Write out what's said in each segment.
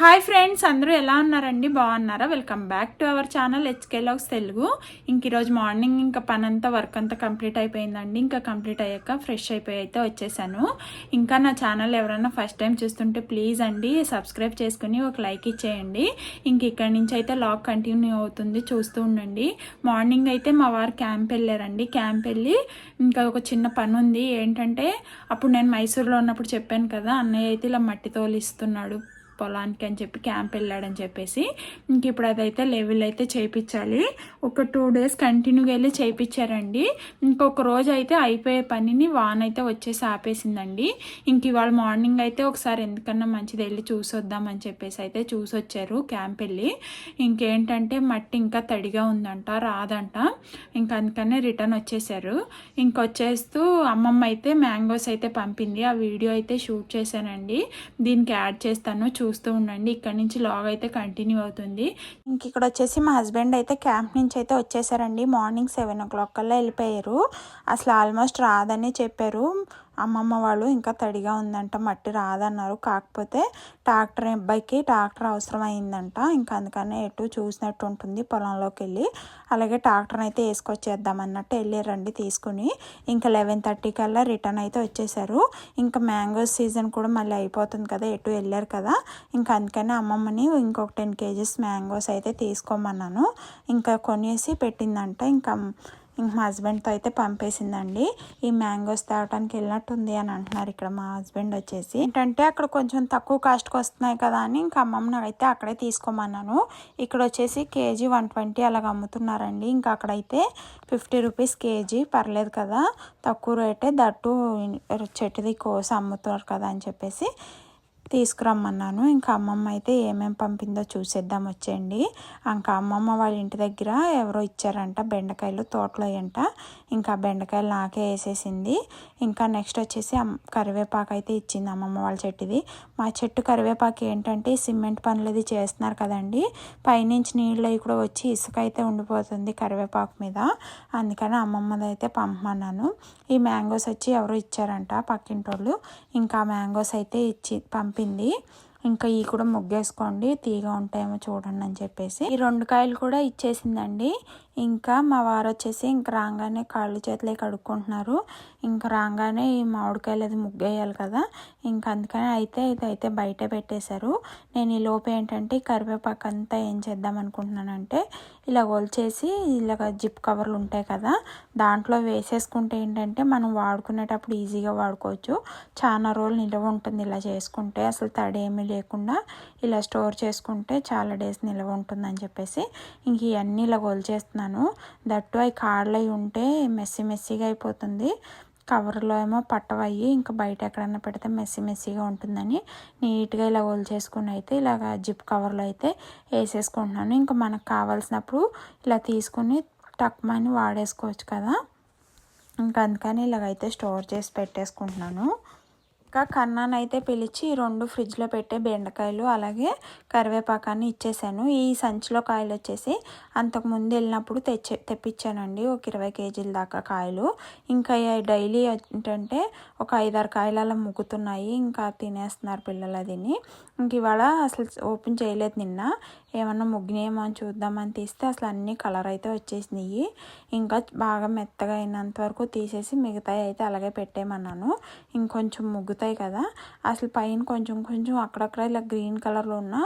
Hi friends అందరూ ఎలా ఉన్నారండి? బాగున్నారా? Welcome back to our channel హెచ్కేలాగ్స్ Telugu. ఇంక ఈరోజు మార్నింగ్ ఇంకా పని అంతా వర్క్ అంతా కంప్లీట్ అయిపోయిందండి. ఇంకా కంప్లీట్ అయ్యాక ఫ్రెష్ అయిపోయి అయితే వచ్చేసాను. ఇంకా నా ఛానల్ ఎవరైనా ఫస్ట్ టైం చూస్తుంటే ప్లీజ్ అండి సబ్స్క్రైబ్ చేసుకుని ఒక లైక్ ఇచ్చేయండి. ఇంక ఇక్కడి నుంచి అయితే లాగ్ కంటిన్యూ అవుతుంది చూస్తూ ఉండండి. మార్నింగ్ అయితే మా వారు క్యాంప్ వెళ్ళారండి. క్యాంప్ వెళ్ళి ఇంకా ఒక చిన్న పని ఉంది. ఏంటంటే అప్పుడు నేను మైసూర్లో ఉన్నప్పుడు చెప్పాను కదా అన్నయ్య అయితే ఇలా మట్టి తోలిస్తున్నాడు. పొలానికి అని చెప్పి క్యాంప్ వెళ్ళాడని చెప్పేసి. ఇంక ఇప్పుడు అదైతే లెవెల్ అయితే చేయించాలి ఒక టూ డేస్ కంటిన్యూగా వెళ్ళి చేయించారండి ఇంకొక రోజు అయితే అయిపోయే పనిని వాన్ అయితే వచ్చేసి ఆపేసిందండి. ఇంక ఇవాళ మార్నింగ్ అయితే ఒకసారి ఎందుకన్నా మంచిది వెళ్ళి చూసొద్దామని చెప్పేసి అయితే చూసొచ్చారు క్యాంప్ వెళ్ళి. ఇంకేంటంటే మట్టి ఇంకా తడిగా ఉందంట రాదంట. ఇంకా అందుకనే రిటర్న్ వచ్చేసారు. ఇంకొచ్చేస్తూ అమ్మమ్మ అయితే మ్యాంగోస్ అయితే పంపింది. ఆ వీడియో అయితే షూట్ చేశానండి. దీనికి యాడ్ చేస్తాను చూస్తూ ఉండండి. ఇక్కడ నుంచి లాగ్ అయితే కంటిన్యూ అవుతుంది. ఇంక ఇక్కడ వచ్చేసి మా హస్బెండ్ అయితే క్యాంప్ నుంచి అయితే వచ్చేసారండి. మార్నింగ్ సెవెన్ ఓ క్లాక్ కల్లా వెళ్ళిపోయారు. అసలు ఆల్మోస్ట్ రాదని చెప్పారు. అమ్మమ్మ వాళ్ళు ఇంకా తడిగా ఉందంట మట్టి రాదన్నారు. కాకపోతే ట్రాక్టర్ అబ్బాయికి ట్రాక్టర్ అవసరం అయిందంట ఇంకా అందుకనే ఎటు చూసినట్టు ఉంటుంది పొలంలోకి వెళ్ళి. అలాగే ట్రాక్టర్ అయితే వేసుకొచ్చేద్దాం అన్నట్టు వెళ్ళారండి తీసుకుని. ఇంకా లెవెన్ థర్టీ కల్లా రిటర్న్ అయితే వచ్చేసారు. ఇంకా మ్యాంగోస్ సీజన్ కూడా మళ్ళీ అయిపోతుంది కదా ఎటు వెళ్ళారు కదా. ఇంకా అందుకని అమ్మమ్మని ఇంకొక టెన్ కేజీస్ మ్యాంగోస్ అయితే తీసుకోమన్నాను. ఇంకా కొనేసి పెట్టిందంట. ఇంకా ఇంక మా హస్బెండ్తో అయితే పంపేసిందండి. ఈ మ్యాంగోస్ తేవటానికి వెళ్ళినట్టుంది అని అంటున్నారు ఇక్కడ మా హస్బెండ్ వచ్చేసి. ఏంటంటే అక్కడ కొంచెం తక్కువ కాస్ట్కి వస్తున్నాయి కదా అని ఇంకా అమ్మమ్మ అయితే అక్కడే తీసుకోమన్నాను. ఇక్కడ వచ్చేసి కేజీ వన్ ట్వంటీ అలాగ అమ్ముతున్నారండి. ఇంకా అక్కడైతే ఫిఫ్టీ రూపీస్ కేజీ పర్లేదు కదా. తక్కువ రేటే దట్టు చెట్టుది కోసి అమ్ముతారు కదా అని చెప్పేసి. తీసుకురమ్మన్నాను. ఇంకా అమ్మమ్మ అయితే ఏమేమి పంపిందో చూసేద్దాం వచ్చేయండి. ఇంకా అమ్మమ్మ వాళ్ళ ఇంటి దగ్గర ఎవరో ఇచ్చారంట బెండకాయలు తోటలో అంట. ఇంకా బెండకాయలు నాకే వేసేసింది. ఇంకా నెక్స్ట్ వచ్చేసి కరివేపాకు అయితే ఇచ్చింది అమ్మమ్మ వాళ్ళ చెట్టుది. మా చెట్టు కరివేపాకు ఏంటంటే సిమెంట్ పనులు అది చేస్తున్నారు కదండి. పైనుంచి నీళ్ళు కూడా వచ్చి ఇసుక అయితే ఉండిపోతుంది కరివేపాకు మీద. అందుకని అమ్మమ్మది అయితే పంపమన్నాను. ఈ మ్యాంగోస్ వచ్చి ఎవరో ఇచ్చారంట పక్కింటోళ్ళు. ఇంకా మ్యాంగోస్ అయితే ఇచ్చి పంపి చెప్పింది ఇంకా ఈ కూడా ముగ్గేసుకోండి. తీగ ఉంటాయేమో చూడండి అని చెప్పేసి. ఈ రెండు కాయలు కూడా ఇచ్చేసిందండి. ఇంకా మా వారు వచ్చేసి ఇంకా రాగానే కాళ్ళు చేతులే కడుక్కుంటున్నారు. ఇంకా రాగానే ఈ మామిడికాయలు అది ముగ్గేయాలి కదా. ఇంకా అందుకని అయితే ఇది అయితే బయట పెట్టేశారు. నేను ఈ లోపు ఏంటంటే కరివేపాకు అంతా ఏం చేద్దాం అనుకుంటున్నానంటే ఇలా ఒలిచేసి ఇలాగ జిప్ కవర్లు ఉంటాయి కదా దాంట్లో వేసేసుకుంటే ఏంటంటే మనం వాడుకునేటప్పుడు ఈజీగా వాడుకోవచ్చు. చాలా రోజులు నిల్వ ఉంటుంది ఇలా చేసుకుంటే అసలు తడి ఏమీ లేకుండా ఇలా స్టోర్ చేసుకుంటే చాలా డేస్ నిల్వ ఉంటుందని చెప్పేసి ఇంక ఇవన్నీ ఇలా ఒలిచేస్తున్నాను. దట్టు అవి కాళ్ళు ఉంటే మెస్సీ మెస్సీగా అయిపోతుంది. కవర్లో ఏమో పట్టవయ్యి ఇంకా బయట ఎక్కడైనా పెడితే మెస్సీ మెస్సీగా ఉంటుందని నీట్గా ఇలా హోల్ చేసుకుని అయితే ఇలాగ జిప్ కవర్లో అయితే వేసేసుకుంటున్నాను. ఇంకా మనకు కావాల్సినప్పుడు ఇలా తీసుకుని టక్మని వాడేసుకోవచ్చు కదా. ఇంకా అందుకని ఇలాగైతే స్టోర్ చేసి పెట్టేసుకుంటున్నాను. ఇంకా కన్నాను అయితే పిలిచి రెండు ఫ్రిడ్జ్లో పెట్టే బెండకాయలు అలాగే కరివేపాకాన్ని ఇచ్చేసాను. ఈ సంచిలో కాయలు వచ్చేసి అంతకుముందు వెళ్ళినప్పుడు తెచ్చే తెప్పించానండి. ఒక ఇరవై కేజీల దాకా కాయలు. ఇంకా డైలీ ఏంటంటే ఒక ఐదారు కాయలు అలా ముగ్గుతున్నాయి ఇంకా తినేస్తున్నారు పిల్లలు అదిని. ఇంక ఇవాళ అసలు ఓపెన్ చేయలేదు నిన్న. ఏమన్నా ముగ్గినేమో అని చూద్దామని తీస్తే అసలు అన్ని కలర్ అయితే వచ్చేసినాయి. ఇంకా బాగా మెత్తగా అయినంత వరకు తీసేసి మిగతాయి అయితే అలాగే పెట్టేయమన్నాను. ఇంకొంచెం ముగ్గుతాయి కదా. అసలు పైన కొంచెం కొంచెం అక్కడక్కడ ఇలా గ్రీన్ కలర్లో ఉన్న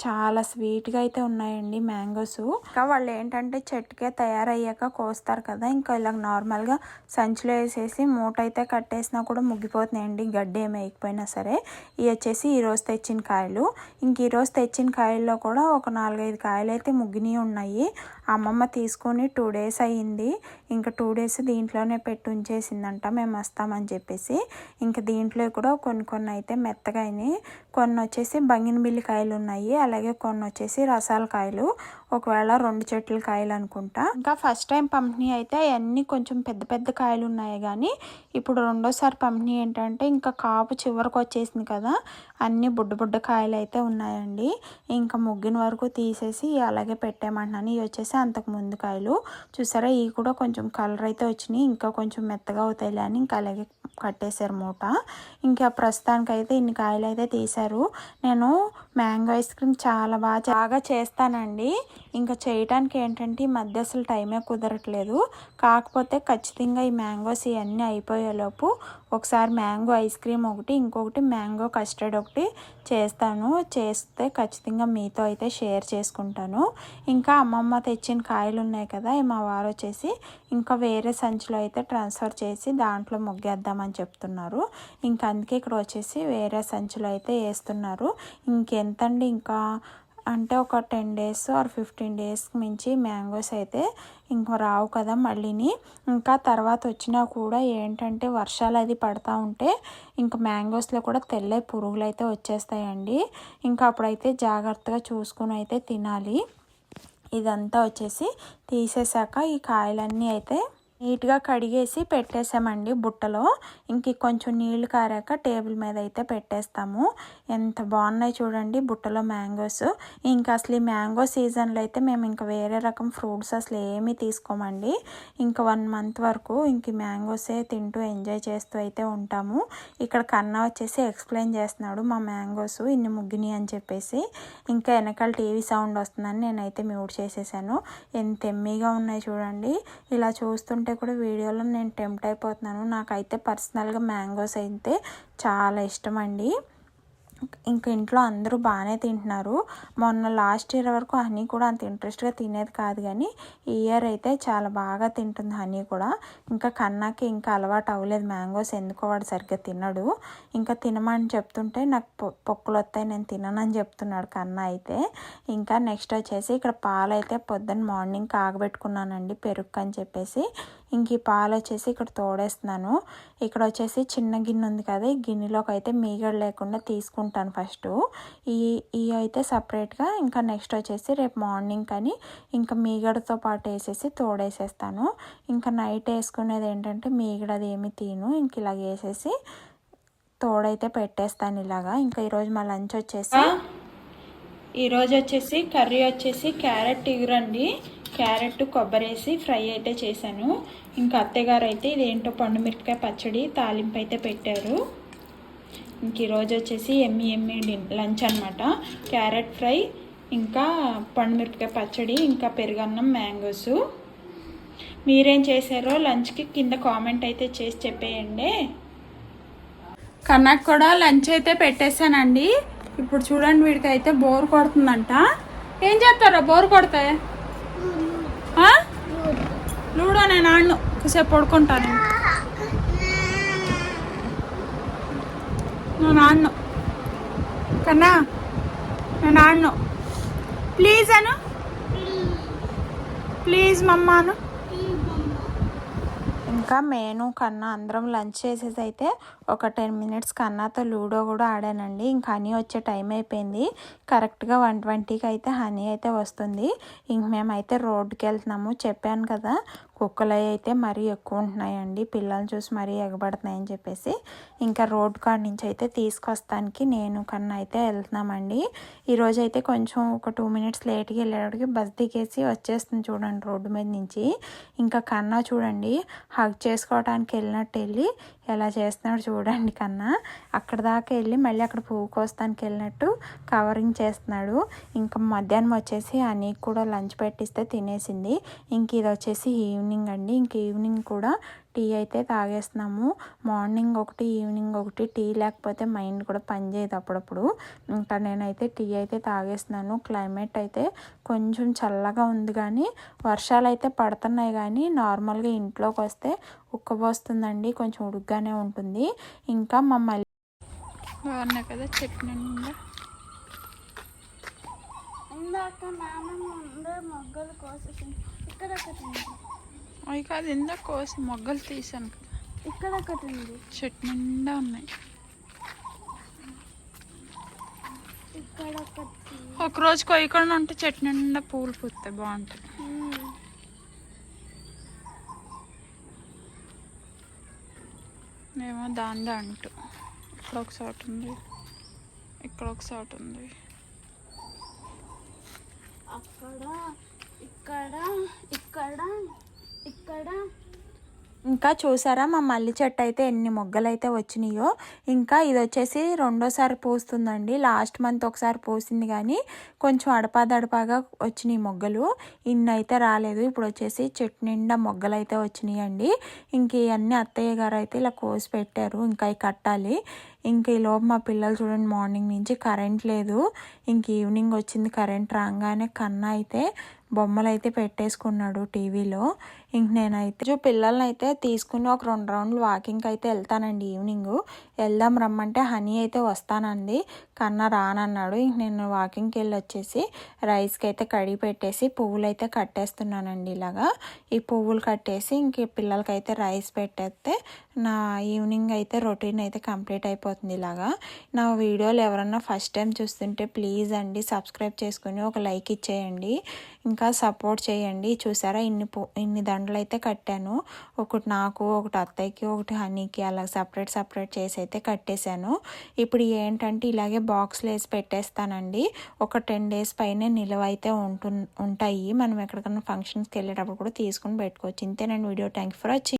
చాలా స్వీట్గా అయితే ఉన్నాయండి మ్యాంగోస్. ఇంకా వాళ్ళు ఏంటంటే చెట్టుకే తయారయ్యాక కోస్తారు కదా ఇంకా ఇలా నార్మల్గా సంచిలో వేసేసి మూట అయితే కట్టేసినా కూడా ముగ్గిపోతున్నాయండి గడ్డి ఏమి వేయకపోయినా సరే. ఇవి వచ్చేసి ఈరోజు తెచ్చిన కాయలు. ఇంక ఈరోజు తెచ్చిన కాయల్లో కూడా ఒక నాలుగైదు కాయలు అయితే ముగ్గినవి ఉన్నాయి. అమ్మమ్మ తీసుకొని టూ డేస్ అయ్యింది. ఇంకా టూ డేస్ దీంట్లోనే పెట్టి ఉంచేసిందంట మేము వస్తామని చెప్పేసి. ఇంకా దీంట్లో కూడా కొన్ని కొన్ని అయితే మెత్తగా అయినాయి. కొన్ని వచ్చేసి బంగినబిల్లి కాయలు ఉన్నాయి. అలాగే కొన్ని వచ్చేసి రసాల కాయలు. ఒకవేళ రెండు చెట్ల కాయలు అనుకుంటా ఇంకా ఫస్ట్ టైం పంపిణీ అయితే అవన్నీ కొంచెం పెద్ద పెద్ద కాయలు ఉన్నాయి కానీ ఇప్పుడు రెండోసారి పంపిణీ ఏంటంటే ఇంకా కాపు చివరికి వచ్చేసింది కదా అన్ని బుడ్డ బుడ్డ కాయలు అయితే ఉన్నాయండి. ఇంకా ముగ్గిన వరకు తీసేసి అలాగే పెట్టామంటున్నాను ఇవి వచ్చేసి అంతకు ముందు కాయలు. చూసారా ఇవి కూడా కొంచెం కలర్ అయితే వచ్చినాయి. ఇంకా కొంచెం మెత్తగా అవుతాయిలే అని ఇంకా అలాగే కట్టేశారు మూట. ఇంకా ప్రస్తుతానికి అయితే ఇన్ని కాయలు అయితే తీశారు. నేను మ్యాంగో ఐస్ క్రీమ్ చాలా బాగా బాగా చేస్తానండి. ఇంకా చేయటానికి ఏంటంటే ఈ మధ్య అసలు టైమే కుదరట్లేదు. కాకపోతే ఖచ్చితంగా ఈ మ్యాంగోస్ ఇవన్నీ అయిపోయేలోపు ఒకసారి మ్యాంగో ఐస్ క్రీమ్ ఒకటి ఇంకొకటి మ్యాంగో కస్టర్డ్ ఒకటి చేస్తాను. చేస్తే ఖచ్చితంగా మీతో అయితే షేర్ చేసుకుంటాను. ఇంకా అమ్మమ్మ తెచ్చిన కాయలు ఉన్నాయి కదా మా వారు వచ్చేసి ఇంకా వేరే సంచిలో అయితే ట్రాన్స్ఫర్ చేసి దాంట్లో ముగ్గేద్దామని చెప్తున్నారు. ఇంకా అందుకే ఇక్కడ వచ్చేసి వేరే సంచిలో అయితే వేస్తున్నారు. ఇంకెంతండి ఇంకా అంటే ఒక టెన్ డేస్ ఆర్ ఫిఫ్టీన్ డేస్కి మించి మ్యాంగోస్ అయితే ఇంకో రావు కదా మళ్ళీని. ఇంకా తర్వాత వచ్చినా కూడా ఏంటంటే వర్షాలు అది పడతా ఉంటే ఇంకా మ్యాంగోస్లో కూడా తెల్ల పురుగులు అయితే వచ్చేస్తాయండి. ఇంకా అప్పుడైతే జాగ్రత్తగా చూసుకుని అయితే తినాలి. ఇదంతా వచ్చేసి తీసేసాక ఈ కాయలన్నీ అయితే నీట్గా కడిగేసి పెట్టేసామండి బుట్టలో. ఇంక కొంచెం నీళ్ళు కారాక టేబుల్ మీద అయితే పెట్టేస్తాము. ఎంత బాగున్నాయి చూడండి బుట్టలో మ్యాంగోస్. ఇంకా అసలు ఈ మ్యాంగో సీజన్లో అయితే మేము ఇంకా వేరే రకం ఫ్రూట్స్ అసలు ఏమీ తీసుకోమండి. ఇంకా వన్ మంత్ వరకు ఇంక మ్యాంగోసే తింటూ ఎంజాయ్ చేస్తూ అయితే ఉంటాము. ఇక్కడ కన్నా వచ్చేసి ఎక్స్ప్లెయిన్ చేస్తున్నాడు మా మ్యాంగోస్ ఇన్ని ముగ్గిని అని చెప్పేసి. ఇంకా వెనకాల టీవీ సౌండ్ వస్తుందని నేనైతే మ్యూట్ చేసేసాను. ఎంత ఎమ్మీగా ఉన్నాయి చూడండి. ఇలా చూస్తుంటే కూడా వీడియోలో నేను టెంప్ట్ అయిపోతున్నాను. నాకైతే పర్సనల్గా మ్యాంగోస్ అయితే చాలా ఇష్టం అండి. ఇంక ఇంట్లో అందరూ బాగానే తింటున్నారు. మొన్న లాస్ట్ ఇయర్ వరకు హనీ కూడా అంత ఇంట్రెస్ట్గా తినేది కాదు కానీ ఈ ఇయర్ అయితే చాలా బాగా తింటుంది హనీ కూడా. ఇంకా కన్నాకి ఇంకా అలవాటు అవ్వలేదు. మ్యాంగోస్ ఎందుకో వాడు సరిగ్గా తినడు. ఇంకా తినమని చెప్తుంటే నాకు పొక్కులు వస్తాయి నేను తిననని చెప్తున్నాడు కన్నా అయితే. ఇంకా నెక్స్ట్ వచ్చేసి ఇక్కడ పాలు అయితే పొద్దున్న మార్నింగ్ కాగబెట్టుకున్నానండి పెరుగు అని చెప్పేసి. ఇంక ఈ పాలు వచ్చేసి ఇక్కడ తోడేస్తున్నాను. ఇక్కడ వచ్చేసి చిన్న గిన్నె ఉంది కదా ఈ గిన్నెలోకి అయితే మీగడ లేకుండా తీసుకుంటాను ఫస్ట్. ఈ ఈ అయితే సపరేట్గా ఇంకా నెక్స్ట్ వచ్చేసి రేపు మార్నింగ్ కానీ ఇంకా మీగడతో పాటు వేసేసి తోడేసేస్తాను. ఇంకా నైట్ వేసుకునేది ఏంటంటే మీగడది ఏమి తిను ఇంక ఇలాగ వేసేసి తోడైతే పెట్టేస్తాను ఇలాగా. ఇంకా ఈరోజు మా లంచ్ వచ్చేసి ఈరోజు వచ్చేసి కర్రీ వచ్చేసి క్యారెట్ ఇగురండి. క్యారెట్ కొబ్బరి వేసి ఫ్రై అయితే చేశాను. ఇంకా అత్తగారు అయితే ఇదేంటో పండు మిరపకాయ పచ్చడి తాలింపు అయితే పెట్టారు. ఇంక ఈరోజు వచ్చేసి ఎమ్మి ఎమ్మి లంచ్ అనమాట క్యారెట్ ఫ్రై ఇంకా పండు మిరపకాయ పచ్చడి ఇంకా పెరుగన్నం మ్యాంగోస్. మీరేం చేశారో లంచ్కి కింద కామెంట్ అయితే చేసి చెప్పేయండి. కన్నాకు కూడా లంచ్ అయితే పెట్టేశానండి. ఇప్పుడు చూడండి వీడికి అయితే బోర్ కొడుతుందంట. ఏం చేస్తారా బోర్ కొడతాయి లూడో నేను ఆడను. కాసేపు పడుకుంటాను నేను. ఆడను. కన్నా నేను ఆడను. Please Anu. ప్లీజ్ మమ్మాను ఇంకా మేను కన్నా అందరం లంచ్ చేసేసి అయితే ఒక టెన్ మినిట్స్ కన్నాతో లూడో కూడా ఆడానండి. ఇంకా హనీ వచ్చే టైం అయిపోయింది. కరెక్ట్గా వన్ ట్వంటీకి అయితే హనీ అయితే వస్తుంది. ఇంక మేమైతే రోడ్డుకి వెళ్తున్నాము. చెప్పాను కదా కుక్కలు అయితే మరీ ఎక్కువ ఉంటున్నాయండి. పిల్లల్ని చూసి మరీ ఎగబడుతున్నాయని చెప్పేసి. ఇంకా రోడ్ కాడ నుంచి అయితే తీసుకొస్తానికి నేను కన్నా అయితే వెళ్తున్నామండి. ఈరోజు అయితే కొంచెం ఒక టూ మినిట్స్ లేట్గా వెళ్ళేటప్పటికి బస్ దిగేసి వచ్చేస్తుంది చూడండి రోడ్డు మీద నుంచి. ఇంకా కన్నా చూడండి హగ్ చేసుకోవడానికి వెళ్ళినట్టు వెళ్ళి ఎలా చేస్తున్నాడు చూడండి కన్నా. అక్కడ దాకా వెళ్ళి మళ్ళీ అక్కడ పువ్వు కోస్తానికి వెళ్ళినట్టు కవరింగ్ చేస్తున్నాడు. ఇంకా మధ్యాహ్నం వచ్చేసి అనికి కూడా లంచ్ పెట్టిస్తే తినేసింది. ఇంక ఇది వచ్చేసి ఈవినింగ్ అండి. ఇంక ఈవినింగ్ కూడా టీ అయితే తాగేస్తున్నాము. మార్నింగ్ ఒకటి ఈవినింగ్ ఒకటి టీ లేకపోతే మైండ్ కూడా పనిచేయదు అప్పుడప్పుడు. ఇంకా నేనైతే టీ అయితే తాగేస్తున్నాను. క్లైమేట్ అయితే కొంచెం చల్లగా ఉంది కానీ వర్షాలు అయితే పడుతున్నాయి కానీ నార్మల్గా ఇంట్లోకి వస్తే ఉక్కబోస్తుందండి. కొంచెం ఉడుగ్గానే ఉంటుంది. ఇంకా మమ్మల్ని బాగున్నాయి కదా నిండా? ఇందాక నాన్న ముందే మొగ్గలు కోసేసింది. ఇక్కడ ఒకటి అవి కాదు ఇందాక కోసి మొగ్గలు తీసాను కదా. ఇక్కడ ఒకటి ఉంది. చెట్టు నిండా ఉన్నాయి. ఇక్కడ ఒకటి. ఒక రోజు కొయ్యకుండా ఉంటే చెట్టు నిండా పూలు పూస్తాయి బాగుంటాయి. ఉమ్. ఏమో దాని అంటు. ఇక్కడ ఒక చోట ఉంది. ఇక్కడ ఒక చోట ఉంది. అక్కడ ఇక్కడ ఇక్కడ. ఇక్కడ. ఇంకా చూసారా మా మల్లి చెట్టు అయితే ఎన్ని మొగ్గలు అయితే వచ్చినాయో. ఇంకా ఇది వచ్చేసి రెండోసారి పూస్తుందండి. లాస్ట్ మంత్ ఒకసారి పూసింది కానీ కొంచెం అడపాదడపాగా వచ్చినాయి మొగ్గలు. ఇన్ని అయితే రాలేదు. ఇప్పుడు వచ్చేసి చెట్టు నిండా మొగ్గలు అయితే వచ్చినాయండి. ఇంక ఇవన్నీ అత్తయ్య గారు అయితే ఇలా కోసి పెట్టారు. ఇంకా అవి కట్టాలి. ఇంక ఈలోపు మా పిల్లలు చూడండి మార్నింగ్ నుంచి కరెంట్ లేదు. ఇంక ఈవినింగ్ వచ్చింది కరెంట్ రాగానే కన్నా అయితే బొమ్మలు అయితే పెట్టేసుకున్నాడు టీవీలో. ఇంక నేనైతే చూ పిల్లల్ని అయితే తీసుకుని ఒక రెండు రౌండ్లు వాకింగ్కి అయితే వెళ్తానండి ఈవినింగ్. వెళ్దాం రమ్మంటే హనీ అయితే వస్తానంది. కన్నా రానన్నాడు. ఇంక నేను వాకింగ్కి వెళ్ళి వచ్చేసి రైస్కి అయితే కడిగి పెట్టేసి పువ్వులు అయితే కట్టేస్తున్నానండి ఇలాగా. ఈ పువ్వులు కట్టేసి ఇంక పిల్లలకైతే రైస్ పెట్టేస్తే నా ఈవినింగ్ అయితే రొటీన్ అయితే కంప్లీట్ అయిపోతుంది ఇలాగా. నా వీడియోలు ఎవరన్నా ఫస్ట్ టైం చూస్తుంటే ప్లీజ్ అండి సబ్స్క్రైబ్ చేసుకుని ఒక లైక్ ఇచ్చేయండి. ఇంకా సపోర్ట్ చేయండి. చూసారా ఇన్ని ఇన్ని దండలు అయితే కట్టాను. ఒకటి నాకు ఒకటి అత్తయ్యకి ఒకటి హనీకి అలా సపరేట్ సపరేట్ చేసేసి అయితే కట్టేశాను. ఇప్పుడు ఏంటంటే ఇలాగే బాక్స్లో వేసి పెట్టేస్తానండి. ఒక టెన్ డేస్ పైనే నిలువ అయితే ఉంటు ఉంటాయి. మనం ఎక్కడికైనా ఫంక్షన్స్కి వెళ్ళేటప్పుడు కూడా తీసుకుని పెట్టుకోవచ్చు. ఇంతేనండి వీడియో. Thank for watching.